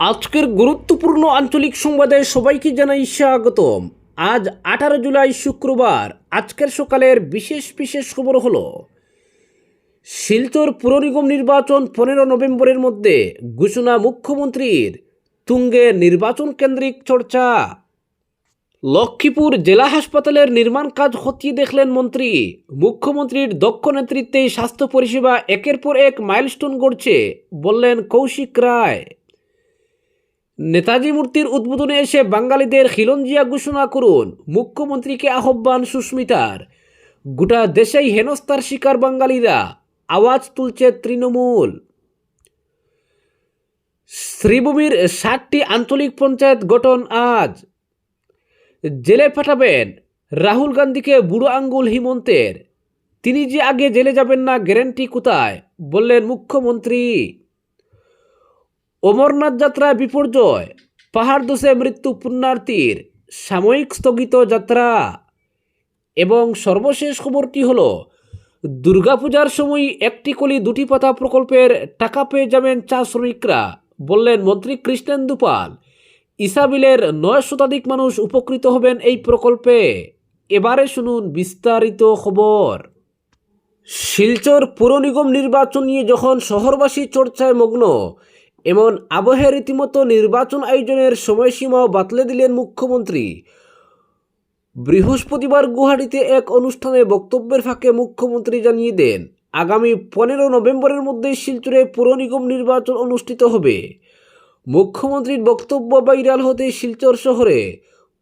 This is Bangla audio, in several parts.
আজকের গুরুত্বপূর্ণ আঞ্চলিক সংবাদে সবাইকে জানাই স্বাগতম। আজ আঠারো জুলাই শুক্রবার, আজকের সকালের বিশেষ বিশেষ খবর হলো, শিলচর পুর নিগম নির্বাচন পনেরো নভেম্বরের মধ্যে ঘোষণা মুখ্যমন্ত্রীর, তুঙ্গে নির্বাচন কেন্দ্রিক চর্চা। লক্ষ্মীপুর জেলা হাসপাতালের নির্মাণ কাজ খতিয়ে দেখলেন মন্ত্রী। মুখ্যমন্ত্রীর দক্ষ নেতৃত্বে স্বাস্থ্য পরিষেবা একের পর এক মাইলস্টোন গড়ছে, বললেন কৌশিক রায়। নেতাজি মূর্তির উদ্বোধনে এসে বাঙালিদের খিলঞ্জিয়া ঘোষণা করুন। মুখ্যমন্ত্রীকে আহ্বান সুস্মিতার। গোটা দেশেই হেনস্থার শিকার বাঙালিরা। আওয়াজ তুলছে তৃণমূল। শ্রীভূমির ষাটটি আঞ্চলিক পঞ্চায়েত গঠন আজ। জেলে পাঠাবেন রাহুল গান্ধীকে বুড়ো আঙ্গুল হিমন্তের। তিনি যে আগে জেলে যাবেন না, গ্যারেন্টি কোথায়? বললেন মুখ্যমন্ত্রী। অমরনাথ যাত্রা বিপর্যয়। পাহাড় দোষে মৃত্যু পুণ্যার্থীর সাময়িক স্থগিত যাত্রা। এবং সর্বশেষ খবরটি হল, দুর্গাপূজার সময় একটি কলি দুটি পাতা প্রকল্পের টাকা পেয়ে যাবেন চা শ্রমিকরা, বললেন মন্ত্রী কৃষ্ণেন্দু পাল। ইসাবিলের নয় শতাধিক মানুষ উপকৃত হবেন এই প্রকল্পে। এবারে শুনুন বিস্তারিত খবর। শিলচর পুর নিগম নির্বাচন নিয়ে যখন শহরবাসী চর্চায় মগ্ন এমন আবহে রীতিমতো নির্বাচন আয়োজনের সময়সীমাও বাতলে দিলেন মুখ্যমন্ত্রী। বৃহস্পতিবার গুয়াহাটিতে এক অনুষ্ঠানে বক্তব্যের ফাঁকে মুখ্যমন্ত্রী জানিয়ে দেন, আগামী পনেরো নভেম্বরের মধ্যে শিলচরে পুর নিগম নির্বাচন অনুষ্ঠিত হবে। মুখ্যমন্ত্রীর বক্তব্য ভাইরাল হতে শিলচর শহরে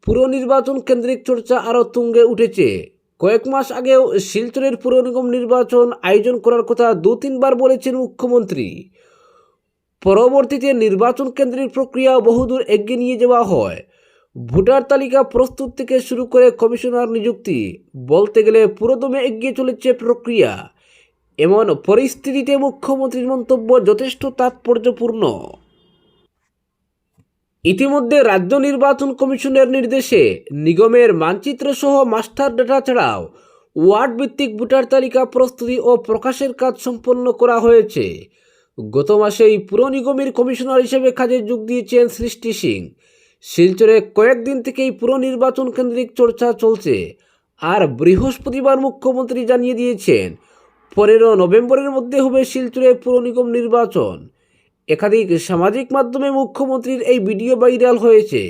পুর নির্বাচন কেন্দ্রিক চর্চা আরও তুঙ্গে উঠেছে। কয়েক মাস আগেও শিলচরের পুর নিগম নির্বাচন আয়োজন করার কথা দু তিনবার বলেছেন মুখ্যমন্ত্রী। পরবর্তীতে নির্বাচন কেন্দ্রের প্রক্রিয়া বহুদূর এগিয়ে নিয়ে যাওয়া হয়। ভোটার তালিকা প্রস্তুত থেকে শুরু করে কমিশনার নিযুক্তি বলতে গেলে পুরোদমে এগিয়ে চলেছে প্রক্রিয়া। এমন পরিস্থিতিতে মুখ্যমন্ত্রীর মন্তব্য যথেষ্ট তাৎপর্যপূর্ণ। ইতিমধ্যে রাজ্য নির্বাচন কমিশনের নির্দেশে নিগমের মানচিত্র সহ মাস্টার ডেটা ছাড়াও ওয়ার্ড ভিত্তিক ভোটার তালিকা প্রস্তুতি ও প্রকাশের কাজ সম্পন্ন করা হয়েছে। গত মাসেই পুর নিগমের কমিশনার হিসেবে কাজে যোগ দিয়েছেন সৃষ্টি সিং। শিলচরে কয়েকদিন থেকেই পুর নির্বাচন কেন্দ্রিক চর্চা চলছে। আর বৃহস্পতিবার মুখ্যমন্ত্রী জানিয়ে দিয়েছেন, পনেরো নভেম্বরের মধ্যে হবে শিলচরে পুর নিগম নির্বাচন। একাধিক সামাজিক মাধ্যমে মুখ্যমন্ত্রীর এই ভিডিও ভাইরাল হয়েছে।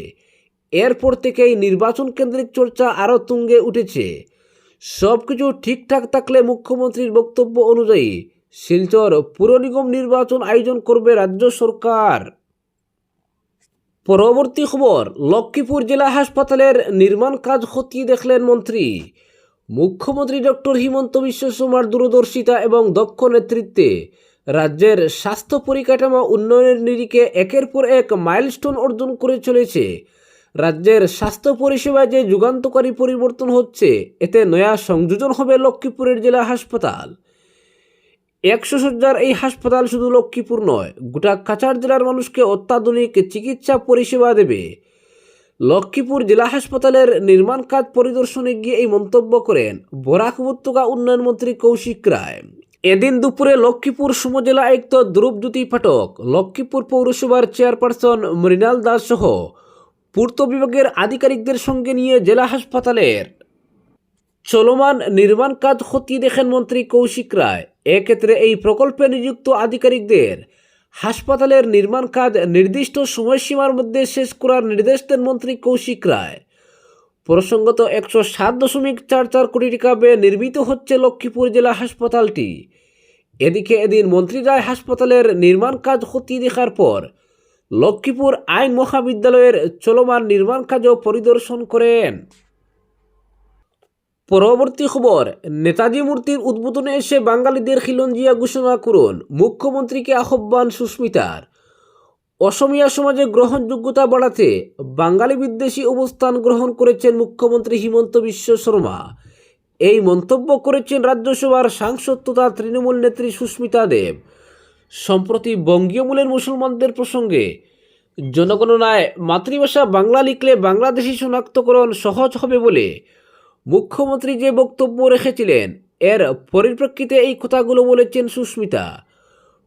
এরপর থেকেই নির্বাচন কেন্দ্রিক চর্চা আরও তুঙ্গে উঠেছে। সব কিছু ঠিকঠাক থাকলে মুখ্যমন্ত্রীর বক্তব্য অনুযায়ী শিলচর পুর নিগম নির্বাচন আয়োজন করবে রাজ্য সরকার। পরবর্তী খবর, লক্ষ্মীপুর জেলা হাসপাতালের নির্মাণ কাজ খতিয়ে দেখলেন মন্ত্রী। মুখ্যমন্ত্রী ডক্টর হিমন্ত বিশ্ব শর্মার দূরদর্শিতা এবং দক্ষ নেতৃত্বে রাজ্যের স্বাস্থ্য পরিকাঠামো উন্নয়নের নিরিখে একের পর এক মাইলস্টোন অর্জন করে চলেছে। রাজ্যের স্বাস্থ্য পরিষেবায় যে যুগান্তকারী পরিবর্তন হচ্ছে, এতে নয়া সংযোজন হবে লক্ষ্মীপুরের জেলা হাসপাতাল। একশো সজ্জার এই হাসপাতাল শুধু লক্ষ্মীপুর নয়, গোটা কাছাড় জেলার মানুষকে অত্যাধুনিক চিকিৎসা পরিষেবা দেবে। লক্ষ্মীপুর জেলা হাসপাতালের নির্মাণ কাজ পরিদর্শনে গিয়ে এই মন্তব্য করেন বরাক উপত্যকা উন্নয়ন মন্ত্রী কৌশিক রায়। এদিন দুপুরে লক্ষ্মীপুর সমজেলা আয়ুক্ত ধ্রুবজ্যোতি পাঠক, লক্ষ্মীপুর পৌরসভার চেয়ারপারসন মৃণাল দাস সহ পূর্ত বিভাগের আধিকারিকদের সঙ্গে নিয়ে জেলা হাসপাতালের চলমান নির্মাণ কাজ খতিয়ে দেখেন মন্ত্রী কৌশিক রায়। এক্ষেত্রে এই প্রকল্পে নিযুক্ত আধিকারিকদের হাসপাতালের নির্মাণ কাজ নির্দিষ্ট সময়সীমার মধ্যে শেষ করার নির্দেশ দেন মন্ত্রী কৌশিক রায়। প্রসঙ্গত একশো সাত দশমিক চার চার কোটি টাকা ব্যয়ে নির্মিত হচ্ছে লক্ষ্মীপুর জেলা হাসপাতালটি। এদিকে এদিন মন্ত্রী রায় হাসপাতালের নির্মাণ কাজ খতিয়ে দেখার পর লক্ষ্মীপুর আইন মহাবিদ্যালয়ের চলমান নির্মাণ কাজও পরিদর্শন করেন। পরবর্তী খবর, নেতাজি মূর্তির উদ্বোধনে এসে বাঙালিদের খিলঞ্জিয়া ঘোষণা করুন, মুখ্যমন্ত্রীকে আহ্বান সুস্মিতার। অসমীয়া সমাজে গ্রহণযোগ্যতা বাড়াতে বাঙালি বিদ্বেষী অবস্থান গ্রহণ করেছেন মুখ্যমন্ত্রী হিমন্ত বিশ্ব শর্মা। এই মন্তব্য করেছেন রাজ্যসভার সাংসদ তথা তৃণমূল নেত্রী সুস্মিতা দেব। সম্প্রতি বঙ্গীয় মূলের মুসলমানদের প্রসঙ্গে, জনগণনায় মাতৃভাষা বাংলা লিখলে বাংলাদেশি শনাক্তকরণ সহজ হবে বলে মুখ্যমন্ত্রী যে বক্তব্য রেখেছিলেন, এর পরিপ্রেক্ষিতে এই কথাগুলো বলেছেন সুস্মিতা।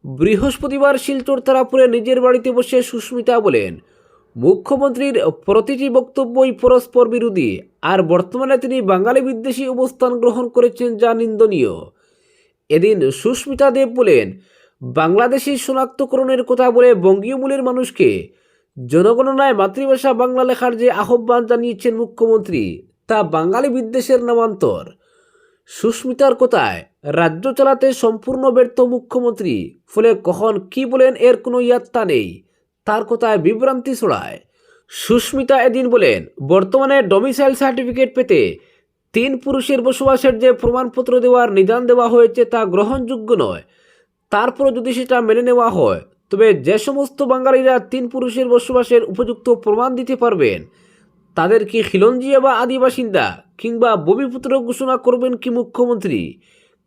বৃহস্পতিবার শিলচর তারাপুরে নিজের বাড়িতে বসে সুস্মিতা বলেন, মুখ্যমন্ত্রীর প্রতিটি বক্তব্যই পরস্পর বিরোধী, আর বর্তমানে তিনি বাঙালি বিদ্বেষী অবস্থান গ্রহণ করেছেন যা নিন্দনীয়। এদিন সুস্মিতা দেব বলেন, বাংলাদেশি শনাক্তকরণের কথা বলে বঙ্গীয় মূলের মানুষকে জনগণনায় মাতৃভাষা বাংলা লেখার যে আহ্বান জানিয়েছেন মুখ্যমন্ত্রী তা বাঙালি বিদ্বেষের নামান্তর। সুস্মিতার কথায়? রাজ্য চালাতে সম্পূর্ণ ব্যর্থ মুখ্যমন্ত্রী, ফলে কখন কি বলেন এর কোনো ইয়াত্তা নেই, তার কথায় বিভ্রান্তি ছড়ায়? সুস্মিতা এদিন বলেন, বর্তমানে ডোমিসাইল সার্টিফিকেট পেতে তিন পুরুষের বসবাসের যে প্রমাণপত্র দেওয়ার নিদান দেওয়া হয়েছে তা গ্রহণযোগ্য নয়। তারপর যদি সেটা মেনে নেওয়া হয়, তবে যে সমস্ত বাঙালিরা তিন পুরুষের বসবাসের উপযুক্ত প্রমাণ দিতে পারবেন তাদের কি খিলঞ্জিয়া বা আদিবাসিন্দা কিংবা ববিপুত্র ঘোষণা করবেন কি মুখ্যমন্ত্রী?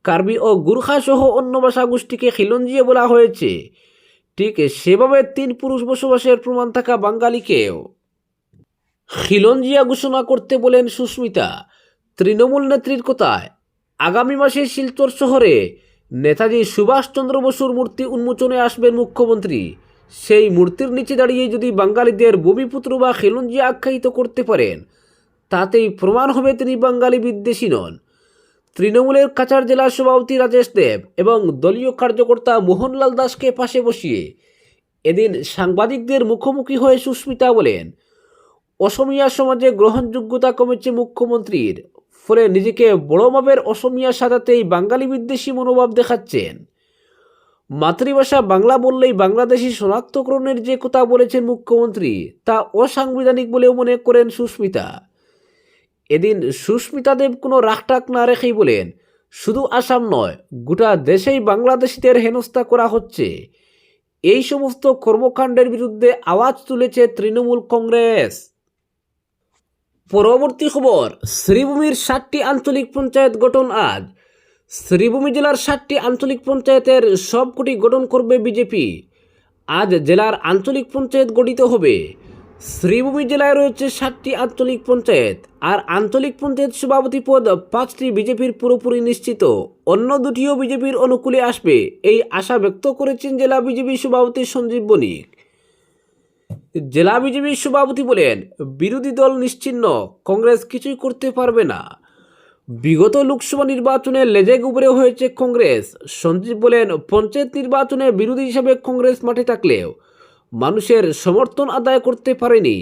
কার্বি ও গুর্খা সহ অন্য ভাষা গোষ্ঠীকে খিলঞ্জিয়া বলা হয়েছে। ঠিক সেভাবে তিন পুরুষ বসবাসের প্রমাণ থাকা বাঙালিকেও। খিলঞ্জিয়া ঘোষণা করতে বলেন সুস্মিতা। তৃণমূল নেত্রীর কথায়? আগামী মাসে শিলচর শহরে নেতাজি সুভাষচন্দ্র বসুর মূর্তি উন্মোচনে আসবেন মুখ্যমন্ত্রী। সেই মূর্তির নিচে দাঁড়িয়ে যদি বাঙালিদের ববিপুত্র বা খিলঞ্জিয়া আখ্যায়িত করতে পারেন, তাতেই প্রমাণ হবে তিনি বাঙালি বিদ্বেষী নন। তৃণমূলের কাছাড় জেলা সভাপতি রাজেশ দেব এবং দলীয় কার্যকর্তা মোহনলাল দাসকে পাশে বসিয়ে এদিন সাংবাদিকদের মুখোমুখি হয়ে সুস্মিতা বলেন, অসমিয়া সমাজে গ্রহণযোগ্যতা কমেছে মুখ্যমন্ত্রীর। ফলে নিজেকে বড় মাপের অসমিয়া সাজাতেই বাঙালি বিদ্বেষী মনোভাব দেখাচ্ছেন। মাতৃভাষা বাংলা বললেই বাংলাদেশি শনাক্তকরণের যে কথা বলেছেন মুখ্যমন্ত্রী, তা অসাংবিধানিক বলেও মনে করেন সুস্মিতা। এদিন সুস্মিতা দেব কোনো রাখটাক না রেখেই বলেন, শুধু আসাম নয়, গোটা দেশেই বাংলাদেশিদের হেনস্থা করা হচ্ছে। এই সমস্ত কর্মকাণ্ডের বিরুদ্ধে আওয়াজ তুলেছে তৃণমূল কংগ্রেস। পরবর্তী খবর, শ্রীভূমির সাতটি আঞ্চলিক পঞ্চায়েত গঠন আজ। শ্রীভূমি জেলার সাতটি আঞ্চলিক পঞ্চায়েতের সবকটি গঠন করবে বিজেপি। আজ জেলার আঞ্চলিক পঞ্চায়েত গঠিত হবে। শ্রীভূমি জেলায় রয়েছে সাতটি আঞ্চলিক পঞ্চায়েত, আর আঞ্চলিক পঞ্চায়েত সভাপতি পদ পাঁচটি বিজেপির পুরোপুরি নিশ্চিত। অন্য দুটিও বিজেপির অনুকূলে আসবে, এই আশা ব্যক্ত করেছেন জেলা বিজেপি সভাপতি সঞ্জীব বণিক। জেলা বিজেপির সভাপতি বলেন, বিরোধী দল নিশ্চিহ্ন কংগ্রেস কিছুই করতে পারবে না। বিগত লোকসভা নির্বাচনে লেজে গুবরে হয়েছে কংগ্রেস। সঞ্জীব বলেন, পঞ্চায়েত নির্বাচনে বিরোধী হিসাবে কংগ্রেস মাঠে থাকলেও মানুষের সমর্থন আদায় করতে পারেনি।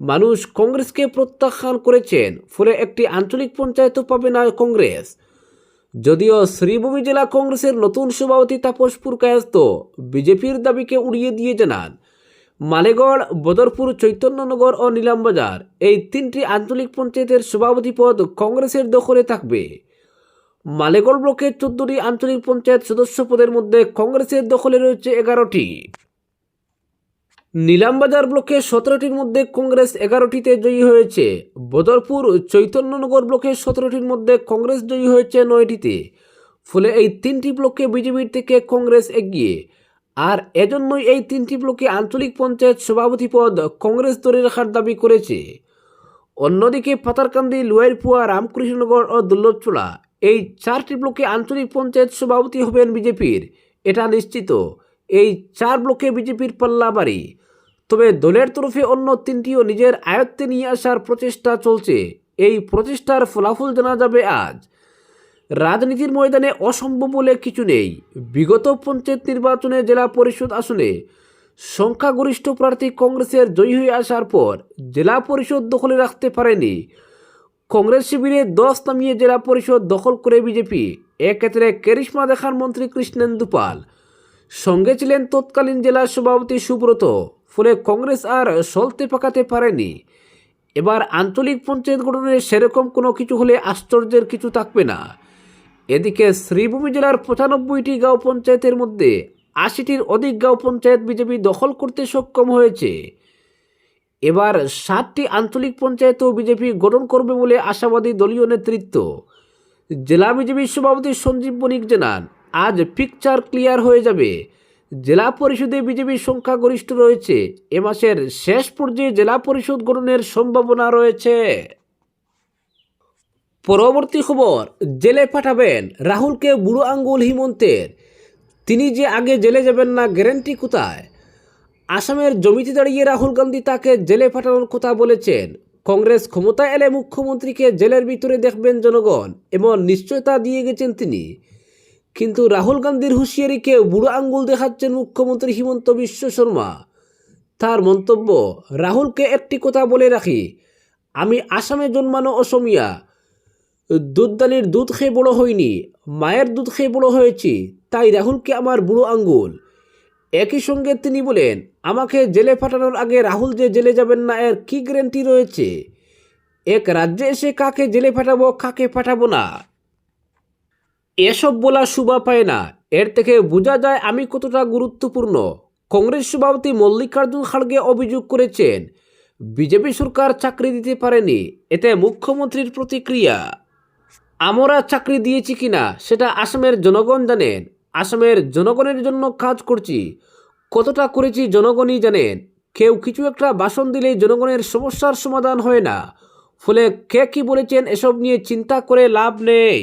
মানুষ কংগ্রেসকে প্রত্যাখ্যান করেছেন, ফলে একটি আঞ্চলিক পঞ্চায়েতও পাবে না কংগ্রেস। যদিও শ্রীভূমি জেলা কংগ্রেসের নতুন সভাপতি তাপস পুরকায়স্ত বিজেপির দাবিকে উড়িয়ে দিয়ে জানান মালেগড়, বদরপুর, চৈতন্যনগর ও নিলামবাজার এই তিনটি আঞ্চলিক পঞ্চায়েতের সভাপতি পদ কংগ্রেসের দখলে থাকবে। মালেগড় ব্লকের চোদ্দটি আঞ্চলিক পঞ্চায়েত সদস্য পদের মধ্যে কংগ্রেসের দখলে রয়েছে এগারোটি। নিলামবাজার ব্লকে সতেরোটির মধ্যে কংগ্রেস এগারোটিতে জয়ী হয়েছে। বদরপুর, চৈতন্যনগর ব্লকে সতেরোটির মধ্যে কংগ্রেস জয়ী হয়েছে নয়টিতে। ফলে এই তিনটি ব্লকে বিজেপির থেকে কংগ্রেস এগিয়ে। আর এজন্যই এই তিনটি ব্লকে আঞ্চলিক পঞ্চায়েত সভাপতি পদ কংগ্রেস ধরে রাখার দাবি করেছে। অন্যদিকে পাতারকান্দি লোয়ারপুয়া রামকৃষ্ণনগর ও দুর্লভচোলা এই চারটি ব্লকে আঞ্চলিক পঞ্চায়েত সভাপতি হবেন বিজেপির। এটা নিশ্চিত, এই চার ব্লকে বিজেপির পাল্লা বাড়ি তবে দলের তরফে অন্য তিনটিও নিজের আয়ত্তে নিয়ে আসার প্রচেষ্টা চলছে। এই প্রচেষ্টার ফলাফল জানা যাবে আজ। রাজনীতির ময়দানে অসম্ভব বলে কিছু নেই। বিগত পঞ্চায়েত নির্বাচনে জেলা পরিষদ আসনে সংখ্যাগরিষ্ঠ প্রার্থী কংগ্রেসের জয়ী হয়ে আসার পর জেলা পরিষদ দখলে রাখতে পারেনি। কংগ্রেস শিবিরে দশ নামিয়ে জেলা পরিষদ দখল করে বিজেপি। এক্ষেত্রে কেরিশমা দেখান মন্ত্রী কৃষ্ণেন্দু পাল। সঙ্গে ছিলেন তৎকালীন জেলা সভাপতি সুব্রত, ফলে কংগ্রেস আর সলতে পাকাতে পারেনি। এবার আঞ্চলিক পঞ্চায়েত গঠনে সেরকম কোনো কিছু হলে আশ্চর্যের কিছু থাকবে না। এদিকে শ্রীভূমি জেলার পঁচানব্বইটি গাঁও পঞ্চায়েতের মধ্যে আশিটির অধিক গাঁও পঞ্চায়েত বিজেপি দখল করতে সক্ষম হয়েছে। এবার সাতটি আঞ্চলিক পঞ্চায়েতও বিজেপি গঠন করবে বলে আশাবাদী দলীয় নেতৃত্ব। জেলা বিজেপির সভাপতি সঞ্জীব বণিক জানান, আজ পিকচার ক্লিয়ার হয়ে যাবে। জেলা পরিষদে বিজেপির সংখ্যাগরিষ্ঠ রয়েছে। এ মাসের শেষ পর্যায়ে জেলা পরিষদ গঠনের সম্ভাবনা রয়েছে। পরবর্তী খবর, জেলে পাঠাবেন রাহুলকে বুড়ো আঙ্গুল হিমন্তের। তিনি যে আগে জেলে যাবেন না, গ্যারেন্টি কোথায়? আসামের জমিতে দাঁড়িয়ে রাহুল গান্ধী তাকে জেলে পাঠানোর কথা বলেছেন। কংগ্রেস ক্ষমতায় এলে মুখ্যমন্ত্রীকে জেলের ভিতরে দেখবেন জনগণ, এমন নিশ্চয়তা দিয়ে গেছেন তিনি। কিন্তু রাহুল গান্ধীর হুঁশিয়ারিকে বুড়ো আঙ্গুল দেখাচ্ছেন মুখ্যমন্ত্রী হিমন্ত বিশ্ব শর্মা। তার মন্তব্য, রাহুলকে একটি কথা বলে রাখি, আমি আসামে জন্মানো অসমিয়া দুধদানির দুধ খেয়ে বড়ো হইনি, মায়ের দুধ খেয়ে বড়ো হয়েছি, তাই রাহুলকে আমার বুড়ো আঙ্গুল। একই সঙ্গে তিনি বলেন, আমাকে জেলে পাঠানোর আগে রাহুল যে জেলে যাবেন না, এর কি গ্যারেন্টি রয়েছে? এক রাজ্যে এসে কাকে জেলে পাঠাবো কাকে পাঠাবো না? এসব বলা শুভা পায় না। এর থেকে বোঝা যায় আমি কতটা গুরুত্বপূর্ণ। কংগ্রেস সভাপতি মল্লিকার্জুন খাড়গে অভিযোগ করেছেন, বিজেপি সরকার চাকরি দিতে পারেনি, এতে মুখ্যমন্ত্রীর প্রতিক্রিয়া। আমরা চাকরি দিয়েছি কিনা, সেটা আসামের জনগণ জানেন আসামের জনগণের জন্য কাজ করছি। কতটা করেছি জনগণই জানেন কেউ কিছু একটা বাসন দিলেই জনগণের সমস্যার সমাধান হয় না। ফলে কে কি বলেছেন এসব নিয়ে চিন্তা করে লাভ নেই।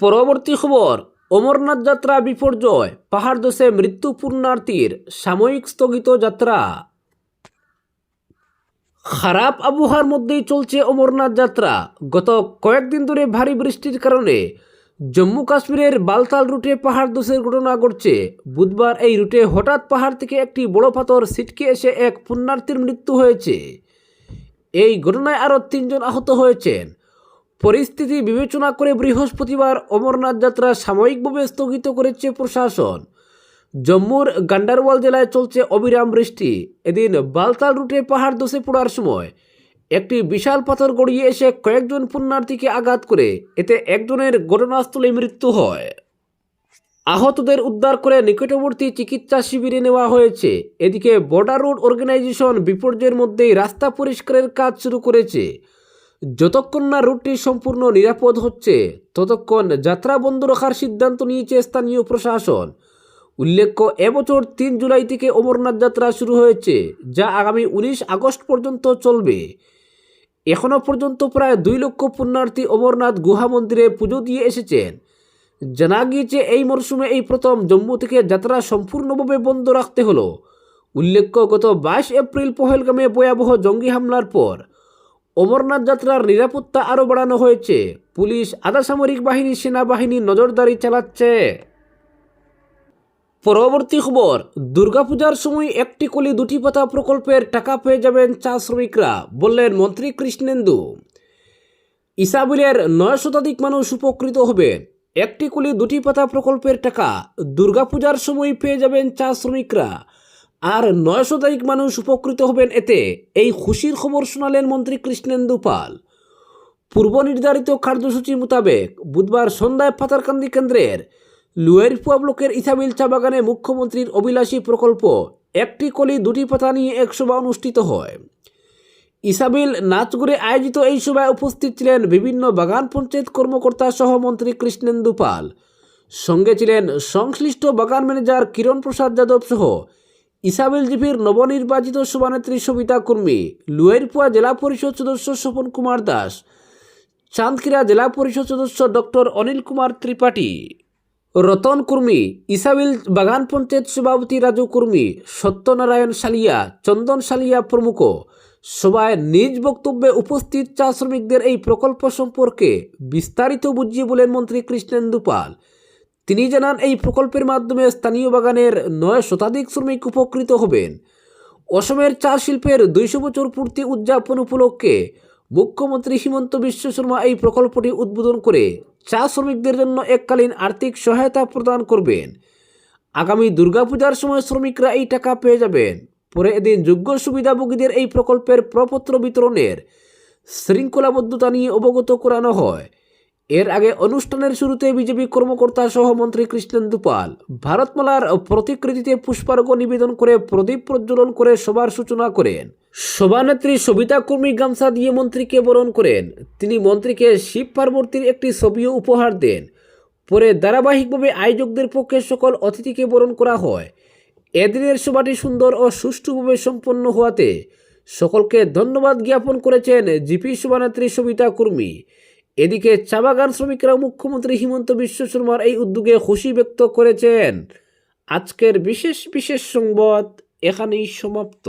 পরবর্তী খবর, অমরনাথ যাত্রা বিপর্যয়, পাহাড় দোষে মৃত্যু পূর্ণার্থীর সাময়িক স্থগিত যাত্রা। খারাপ আবহাওয়ার মধ্যেই চলছে অমরনাথ যাত্রা। গত কয়েকদিন ধরে ভারী বৃষ্টির কারণে জম্মু কাশ্মীরের বালতাল রুটে পাহাড় দোষের ঘটনা ঘটছে। বুধবার এই রুটে হঠাৎ পাহাড় থেকে একটি বড় পাথর ছিটকে এসে এক পুণ্যার্থীর মৃত্যু হয়েছে। এই ঘটনায় আরও তিনজন আহত হয়েছেন। পরিস্থিতি বিবেচনা করে বৃহস্পতিবার অমরনাথ যাত্রা সাময়িকভাবে স্থগিত করেছে প্রশাসন। জম্মুর গান্ডারওয়াল জেলায় চলছে অবিরাম বৃষ্টি। এদিন বালতাল রুটে পাহাড় ধসে পড়ার সময় একটি বিশাল পাথর গড়িয়ে এসে কয়েকজন পুণ্যার্থীকে আঘাত করে, এতে একজনের ঘটনাস্থলে মৃত্যু হয়। আহতদের উদ্ধার করে নিকটবর্তী চিকিৎসা শিবিরে নেওয়া হয়েছে। এদিকে বর্ডার রোড অর্গানাইজেশন বিপর্যয়ের মধ্যেই রাস্তা পরিষ্কারের কাজ শুরু করেছে। যতক্ষণ না রুটটি সম্পূর্ণ নিরাপদ হচ্ছে, ততক্ষণ যাত্রা বন্ধ রাখার সিদ্ধান্ত নিয়েছে স্থানীয় প্রশাসন। উল্লেখ্য, এবছর তিন জুলাই থেকে অমরনাথ যাত্রা শুরু হয়েছে, যা আগামী উনিশ আগস্ট পর্যন্ত চলবে। এখনও পর্যন্ত প্রায় দুই লক্ষ পুণ্যার্থী অমরনাথ গুহা মন্দিরে পুজো দিয়ে এসেছেন। জানা গিয়েছে, এই মরশুমে এই প্রথম জম্মু থেকে যাত্রা সম্পূর্ণভাবে বন্ধ রাখতে হলো। উল্লেখ্য, গত বাইশ এপ্রিল পহেলগামে ভয়াবহ জঙ্গি হামলার পর অমরনাথ যাত্রার নিরাপত্তা আরও বাড়ানো হয়েছে। পুলিশ আধা সামরিক বাহিনী, সেনাবাহিনী নজরদারি চালাচ্ছে। পরবর্তী খবর, দুর্গাপূজার সময় একটি কলি দুটি পাতা প্রকল্পের টাকা পেয়ে যাবেন চা শ্রমিকরা, বললেন মন্ত্রী কৃষ্ণেন্দু। ইসাবিলের নয় শতাধিক মানুষ উপকৃত হবেন একটি কলি দুটি পাতা প্রকল্পের টাকা দুর্গাপূজার সময় পেয়ে যাবেন চা শ্রমিকরা। আর নয় শতাধিক মানুষ উপকৃত হবেন এতে, এই খুশির খবর শোনালেন মন্ত্রী কৃষ্ণেন্দু পাল। পূর্ব নির্ধারিত কার্যসূচি মোতাবেক বুধবার সন্ধ্যায় পাতারকান্দি কেন্দ্রের লুয়েরপুয়া ব্লকের ইসাবিল চা বাগানে মুখ্যমন্ত্রীর অভিলাষী প্রকল্প, একটি কলি, দুটি পাতা নিয়ে এক সভা অনুষ্ঠিত হয়। ইসাবিল নাচগুড়ে আয়োজিত এই সভায় উপস্থিত ছিলেন বিভিন্ন বাগান পঞ্চায়েত কর্মকর্তা সহ মন্ত্রী কৃষ্ণেন্দু পাল। সঙ্গে ছিলেন সংশ্লিষ্ট বাগান ম্যানেজার কিরণ প্রসাদ যাদব সহ ইসাবিল জিপির নবনির্বাচিত সভানেত্রী সবিতা কর্মী লুয়েরপুয়া জেলা পরিষদ সদস্য স্বপন কুমার দাস, চাঁদকিরা জেলা পরিষদ সদস্য ডক্টর অনিল কুমার ত্রিপাঠী। রতন কুর্মী, ইসাবিল বাগান পঞ্চায়েত সভাপতি রাজু কুর্মী, সত্যনারায়ণ সালিয়া, চন্দন সালিয়া প্রমুখ। সভায় নিজ বক্তব্যে উপস্থিত চা শ্রমিকদের এই প্রকল্প সম্পর্কে বিস্তারিত বুঝিয়ে বলেন মন্ত্রী কৃষ্ণেন্দু পাল। তিনি জানান, এই প্রকল্পের মাধ্যমে স্থানীয় বাগানের নয় শতাধিক শ্রমিক উপকৃত হবেন। অসমের চা শিল্পের দুইশো বছর পূর্তি উদযাপন উপলক্ষে মুখ্যমন্ত্রী হিমন্ত বিশ্ব শর্মা এই প্রকল্পটি উদ্বোধন করে চা শ্রমিকদের জন্য এককালীন আর্থিক সহায়তা প্রদান করবেন। আগামী দুর্গাপূজার সময় শ্রমিকরা এই টাকা পেয়ে যাবেন। পরে এদিন যোগ্য সুবিধাভোগীদের এই প্রকল্পের প্রপত্র বিতরণের শৃঙ্খলাবদ্ধতা নিয়ে অবগত করানো হয়। এর আগে অনুষ্ঠানের শুরুতে বিজেপি কর্মকর্তা সহ মন্ত্রী কৃষ্ণেন্দু পাল ভারতমালার প্রতিকৃতিতে পুষ্পার্ঘ নিবেদন করে প্রদীপ প্রজ্বলন করে সভার সূচনা করেন। সভানেত্রী সবিতা কর্মী গামছা দিয়ে মন্ত্রীকে বরণ করেন। তিনি মন্ত্রীকে শিব পার্বতীর একটি ছবিও উপহার দেন। পরে ধারাবাহিকভাবে আয়োজকদের পক্ষে সকল অতিথিকে বরণ করা হয়। এদিনের সভাটি সুন্দর ও সুষ্ঠুভাবে সম্পন্ন হওয়াতে সকলকে ধন্যবাদ জ্ঞাপন করেছেন জিপি সভানেত্রী সবিতা কর্মী। এদিকে চা বাগান শ্রমিকরা মুখ্যমন্ত্রী হিমন্ত বিশ্ব শর্মার এই উদ্যোগে খুশি ব্যক্ত করেছেন। আজকের বিশেষ বিশেষ সংবাদ এখানেই সমাপ্ত।